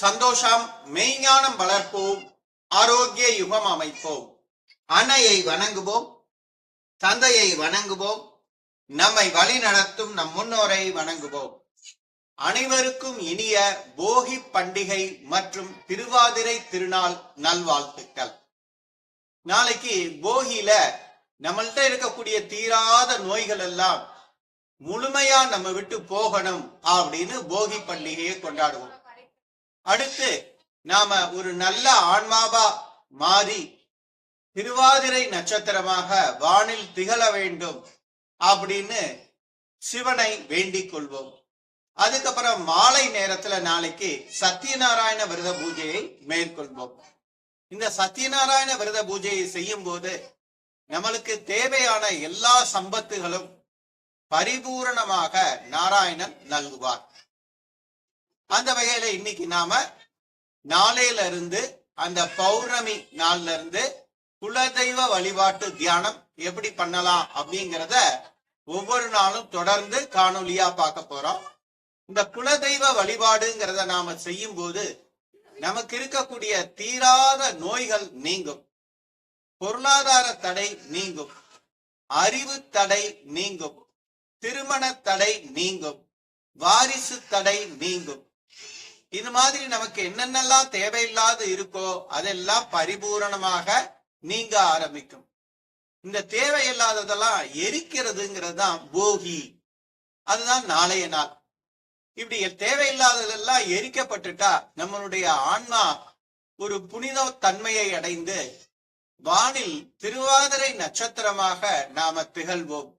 சந்தோஷம் மெய்ஞானம் வளர்ப்போம் ஆரோக்கிய யுகம் அமைப்போம். அன்னையை வணங்குவோம் தந்தையை வணங்குவோம் நம்மை வழி நடத்தும் நம் முன்னோரை வணங்குவோம். அனைவருக்கும் இனிய போகி பண்டிகை மற்றும் திருவாதிரை திருநாள் நல்வாழ்த்துக்கள். நாளைக்கு போகியில நம்மள்கிட்ட இருக்கக்கூடிய தீராத நோய்கள் எல்லாம் முழுமையா நம்ம விட்டு போகணும் அப்படின்னு போகி பண்டிகையை கொண்டாடுவோம். அடுத்து நாம ஒரு நல்ல ஆன்மாவா மாறி திருவாதிரை நட்சத்திரமாக வானில் திகழ வேண்டும் அப்படின்னு சிவனை வேண்டிக் கொள்வோம். அதுக்கப்புறம் மாலை நேரத்துல நாளைக்கு சத்யநாராயண விரத பூஜையை மேற்கொள்வோம். இந்த சத்யநாராயண விரத பூஜையை செய்யும் போது நம்மளுக்கு தேவையான எல்லா சம்பத்துகளும் பரிபூரணமாக நாராயணன் நல்குவார். அந்த வகையில இன்னைக்கு நாம நாளையில இருந்து அந்த பௌர்ணமி நாள்ல இருந்து குலதெய்வ வழிபாட்டு தியானம் எப்படி பண்ணலாம் அப்படிங்கிறத ஒவ்வொரு நாளும் தொடர்ந்து காணொலியா பார்க்க போறோம். இந்த குலதெய்வ வழிபாடுங்கிறத நாம செய்யும் போது நமக்கு இருக்கக்கூடிய தீராத நோய்கள் நீங்கும். பொருளாதார தடை நீங்கும். அறிவு தடை நீங்கும். திருமண தடை நீங்கும். வாரிசு தடை நீங்கும். இது மாதிரி நமக்கு என்னென்னலாம் தேவையில்லாத இருக்கோ அதெல்லாம் பரிபூரணமாக நீங்க ஆரம்பிக்கும். இந்த தேவையில்லாததெல்லாம் எரிக்கிறதுங்கிறது தான் போகி. அதுதான் நாளைய நாள். இப்படி தேவையில்லாததெல்லாம் எரிக்கப்பட்டுட்டா நம்மளுடைய ஆன்மா ஒரு புனித தன்மையை அடைந்து வானில் திருவாதிரை நட்சத்திரமாக நாம திகழ்வோம்.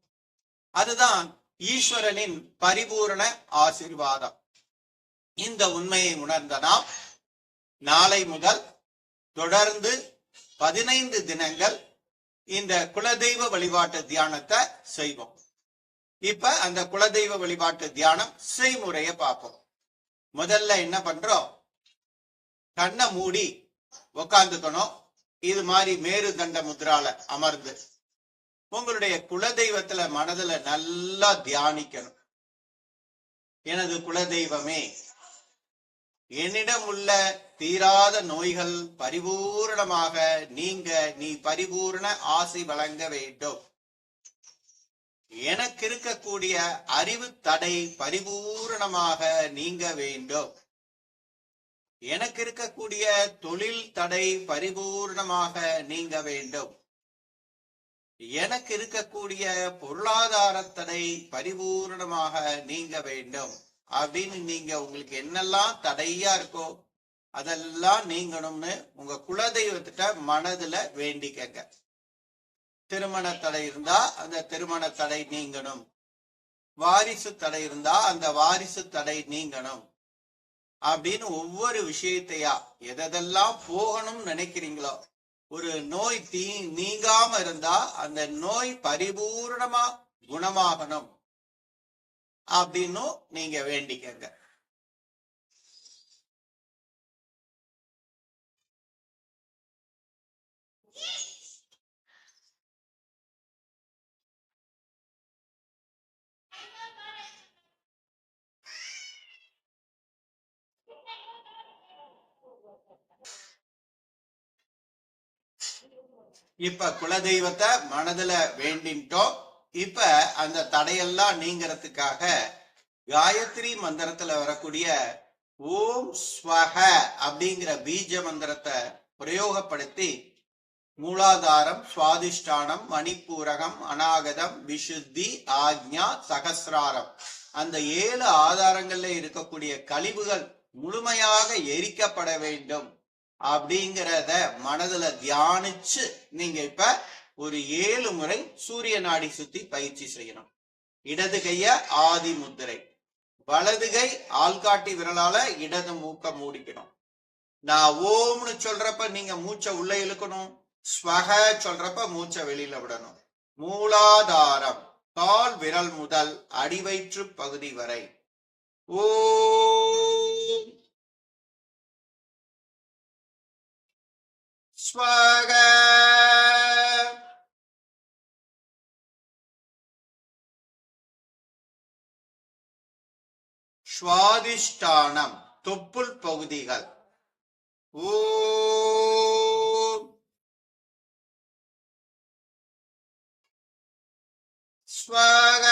அதுதான் ஈஸ்வரனின் பரிபூரண ஆசிர்வாதம். இந்த உண்மையை உணர்ந்த நாம் நாளை முதல் தொடர்ந்து பதினைந்து தினங்கள் இந்த குலதெய்வ வழிபாட்டு தியானத்தை செய்வோம். இப்ப அந்த குலதெய்வ வழிபாட்டு தியானம் செய்முறைய பார்ப்போம். முதல்ல என்ன பண்றோம்? கண்ணை மூடி உக்காந்துக்கணும். இது மாதிரி மேரு தண்ட முத்ரால அமர்ந்து உங்களுடைய குலதெய்வத்துல மனதுல நல்லா தியானிக்கணும். எனது குலதெய்வமே என்னிடம் உள்ள தீராத நோய்கள் பரிபூரணமாக நீங்க நீ பரிபூரண ஆசை வழங்க வேண்டும். எனக்கு இருக்கக்கூடிய அறிவு தடை பரிபூரணமாக நீங்க வேண்டும். எனக்கு இருக்கக்கூடிய தொழில் தடை பரிபூர்ணமாக நீங்க வேண்டும். எனக்கு இருக்கக்கூடிய பொருளாதார தடை பரிபூர்ணமாக நீங்க வேண்டும். அப்படின்னு நீங்க உங்களுக்கு என்னெல்லாம் தடையா இருக்கோ அதெல்லாம் நீங்கணும்னு உங்க குலதெய்வத்திட்ட மனதுல வேண்டிக்கங்க திருமண தடை இருந்தா அந்த திருமண தடை நீங்கணும். வாரிசு தடை இருந்தா அந்த வாரிசு தடை நீங்கணும். அப்படின்னு ஒவ்வொரு விஷயத்தையா எதெல்லாம் போகணும்னு நினைக்கிறீங்களோ ஒரு நோய் தீ நீங்காம இருந்தா அந்த நோய் பரிபூர்ணமா குணமாகணும். அப்படின்னும் நீங்க வேண்டிக்கங்க. இப்ப குலதெய்வத்தை மனதுல வேண்டின்ட்டோம். இப்ப அந்த தடையெல்லாம் நீங்கிறதுக்காக காயத்ரி மந்திரத்துல வரக்கூடிய ஓம் ஸ்வஹ அப்படிங்கிற பீஜ மந்திரத்தை பிரயோகப்படுத்தி மூலாதாரம் சுவாதிஷ்டானம் மணிப்பூரகம் அநாகதம் விசுத்தி ஆக்ஞா சகசிராரம். அந்த ஏழு ஆதாரங்கள்ல இருக்கக்கூடிய கழிவுகள் முழுமையாக எரிக்கப்பட வேண்டும் அப்படிங்கிறத மனதுல தியானிச்சு நீங்க இப்ப ஒரு ஏழு முறை சூரிய நாடி சுத்தி பயிற்சி செய்யணும். இடது கைய ஆதி முத்திரை வலது கை ஆள்காட்டி விரலால இடது மூக்க மூடிக்கணும். நான் ஓம்னு சொல்றப்ப நீங்க மூச்சை உள்ள இழுக்கணும் ஸ்வக சொல்றப்ப மூச்சை வெளியில விடணும். மூலாதாரம் கால் விரல் முதல் அடிவயிற்று பகுதி வரை. ஓ ஸ்வக சுவாதிஷ்டானம் தொப்புள் பகுதிகள். ஓ ஸ்வாக.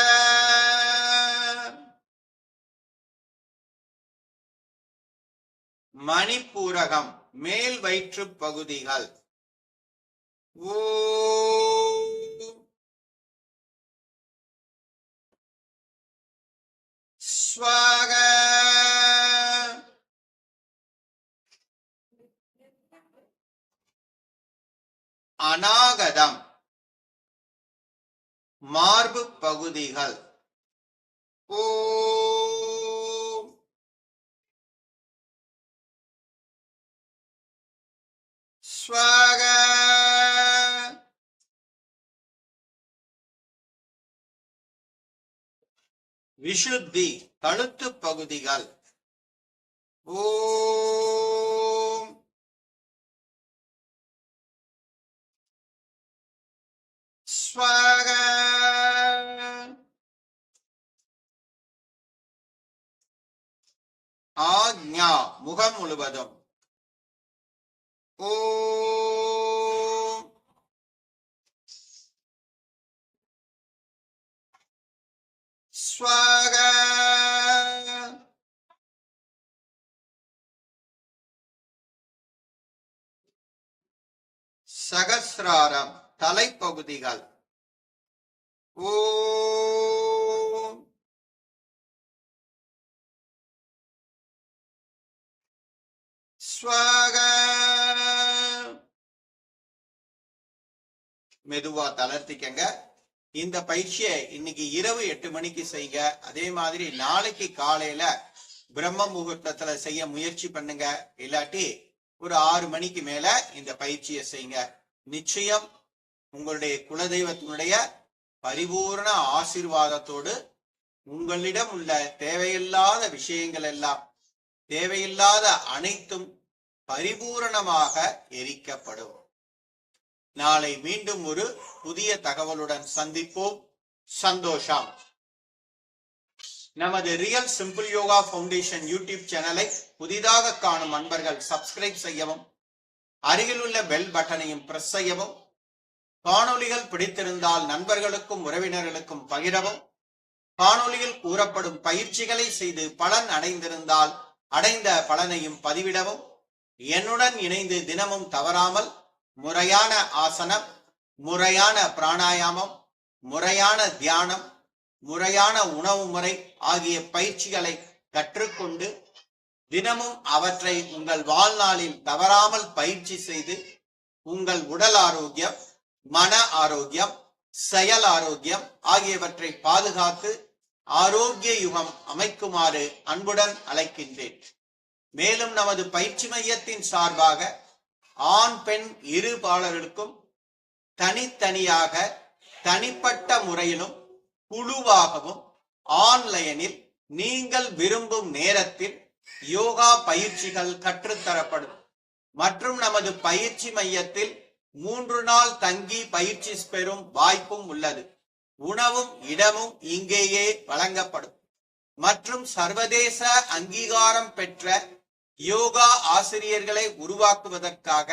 மணிப்பூரகம் மேல் வயிற்று பகுதிகள். ஓ ஸ்வாக அநாகதம். மார்பு பகுதிகள். ஓ. ஸ்வாக விஷுத்தி கழுத்து பகுதிகள். ஓம். ஸ்வாக. ஆக்ஞா முகம் முழுவதும். ஓ ஸ்வாக சகசிராரம் தலைப்பகுதிகள் ஓம் ஸ்வாக மெதுவா தளர்த்திக்கங்க. இந்த பயிற்சியை இன்னைக்கு இரவு எட்டு மணிக்கு செய்யுங்க அதே மாதிரி நாளைக்கு காலையில பிரம்ம முகூர்த்தத்துல செய்ய முயற்சி பண்ணுங்க. இல்லாட்டி ஒரு ஆறு மணிக்கு மேல இந்த பயிற்சியை செய்யுங்க. நிச்சயம் உங்களுடைய குலதெய்வத்தினுடைய பரிபூர்ண ஆசீர்வாதத்தோடு உங்களிடம் உள்ள தேவையில்லாத விஷயங்கள் எல்லாம் தேவையில்லாத அனைத்தும் பரிபூரணமாக எரிக்கப்படும். நாளை மீண்டும் ஒரு புதிய தகவலுடன் சந்திப்போம். சந்தோஷம். நமது real simple yoga foundation YouTube சேனலை புதிதாக காணும் அன்பர்கள் சப்ஸ்கிரைப் செய்யவும் அருகிலுள்ள பெல் பட்டனையும் பிரஸ் செய்யவும் காணொளிகள் பிடித்திருந்தால் நண்பர்களுக்கும் உறவினர்களுக்கும் பகிரவும் காணொளியில் கூறப்படும் பயிற்சிகளை செய்து பலன் அடைந்திருந்தால் அடைந்த பலனையும் பதிவிடவும் என்னுடன் இணைந்து தினமும் தவறாமல் முறையான ஆசனம் முறையான பிராணாயாமம் முறையான தியானம் முறையான உணவு முறை ஆகிய பயிற்சிகளை கற்றுக்கொண்டு தினமும் அவற்றை உங்கள் வாழ்நாளில் தவறாமல் பயிற்சி செய்து உங்கள் உடல் ஆரோக்கியம் மன ஆரோக்கியம் செயல் ஆரோக்கியம் ஆகியவற்றை பாதுகாத்து ஆரோக்கிய யுகம் அமைக்குமாறு அன்புடன் அழைக்கின்றேன். மேலும் நமது பயிற்சி மையத்தின் சார்பாக ஆண் பெண் இரு பாலர்களுக்கும் தனித்தனியாக தனிப்பட்ட முறையிலும் குழுவாகவும் ஆன்லைனில் நீங்கள் விரும்பும் நேரத்தில் யோகா பயிற்சிகள் கற்றுத்தரப்படும். மற்றும் நமது பயிற்சி மையத்தில் மூன்று நாள் தங்கி பயிற்சி பெறும் வாய்ப்பும் உள்ளது. உணவும் இடமும் இங்கேயே வழங்கப்படும். மற்றும் சர்வதேச அங்கீகாரம் பெற்ற யோகா ஆசிரியர்களை உருவாக்குவதற்காக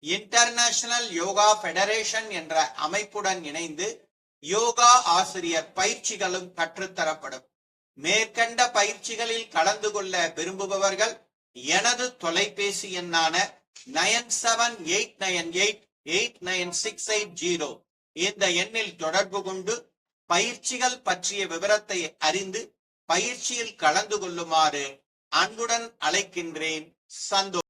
இன்டர்நேஷனல் யோகா ஃபெடரேஷன் என்ற அமைப்புடன் இணைந்து யோகா ஆசிரியர் பயிற்சிகளும் கற்றுத்தரப்படும். மேற்கண்ட பயிற்சிகளில் கலந்து கொள்ள விரும்புபவர்கள் எனது தொலைபேசி எண்ணான nine seven eight nine eight eight nine six eight zero. இந்த எண்ணில் தொடர்பு கொண்டு பயிற்சிகள் பற்றிய விவரத்தை அறிந்து பயிற்சியில் கலந்து கொள்ளுமாறு அன்புடன் அழைக்கின்றேன் சந்தோஷம்